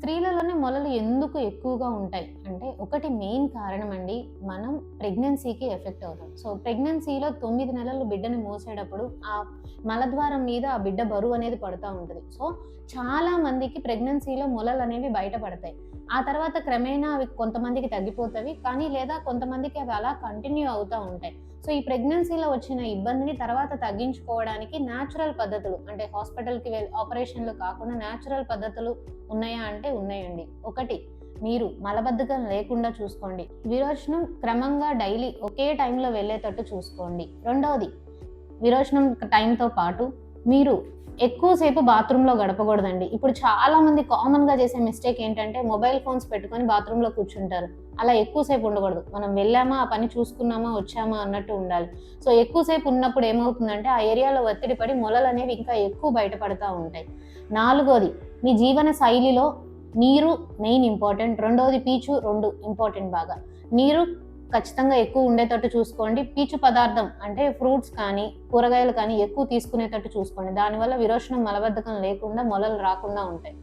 స్త్రీలలోనే మొలలు ఎందుకు ఎక్కువగా ఉంటాయి? అంటే ఒకటి మెయిన్ కారణం అండి మనం ప్రెగ్నెన్సీకి ఎఫెక్ట్ అవుతాం. సో ప్రెగ్నెన్సీలో తొమ్మిది నెలలు బిడ్డని మోసేటప్పుడు ఆ మలద్వారం మీద ఆ బిడ్డ బరువు అనేది పడుతూ ఉంటుంది. సో చాలా మందికి ప్రెగ్నెన్సీలో మొలలు అనేవి బయటపడతాయి. ఆ తర్వాత క్రమేణా అవి కొంతమందికి తగ్గిపోతాయి కానీ లేదా కొంతమందికి అవి అలా కంటిన్యూ అవుతూ ఉంటాయి. సో ఈ ప్రెగ్నెన్సీలో వచ్చిన ఇబ్బందిని తర్వాత తగ్గించుకోవడానికి న్యాచురల్ పద్ధతులు అంటే హాస్పిటల్కి వెళ్ళి ఆపరేషన్లు కాకుండా న్యాచురల్ పద్ధతులు ఉన్నాయా అంటే ఉన్నాయండి. ఒకటి మీరు మలబద్ధకం లేకుండా చూసుకోండి. విరోచనం క్రమంగా డైలీ ఒకే టైంలో వెళ్ళేటట్టు చూసుకోండి. రెండవది విరోచనం టైంతో పాటు మీరు ఎక్కువసేపు బాత్రూంలో గడపకూడదండి. ఇప్పుడు చాలా మంది కామన్గా చేసే మిస్టేక్ ఏంటంటే మొబైల్ ఫోన్స్ పెట్టుకొని బాత్రూంలో కూర్చుంటారు. అలా ఎక్కువసేపు ఉండకూడదు. మనం వెళ్ళామా ఆ పని చూసుకున్నామా వచ్చామా అన్నట్టు ఉండాలి. సో ఎక్కువసేపు ఉన్నప్పుడు ఏమవుతుందంటే ఆ ఏరియాలో ఒత్తిడి పడి మొలలు అనేవి ఇంకా ఎక్కువ బయటపడతా ఉంటాయి. నాలుగోది మీ జీవన శైలిలో నీరు మెయిన్ ఇంపార్టెంట్ రెండోది పీచు రెండు ఇంపార్టెంట్ బాగా. నీరు ఖచ్చితంగా ఎక్కువ ఉండేటట్టు చూసుకోండి. పీచు పదార్థం అంటే ఫ్రూట్స్ కానీ కూరగాయలు కానీ ఎక్కువ తీసుకునేటట్టు చూసుకోండి. దానివల్ల విరోచనం మలబద్ధకం లేకుండా మొలలు రాకుండా ఉంటాయి.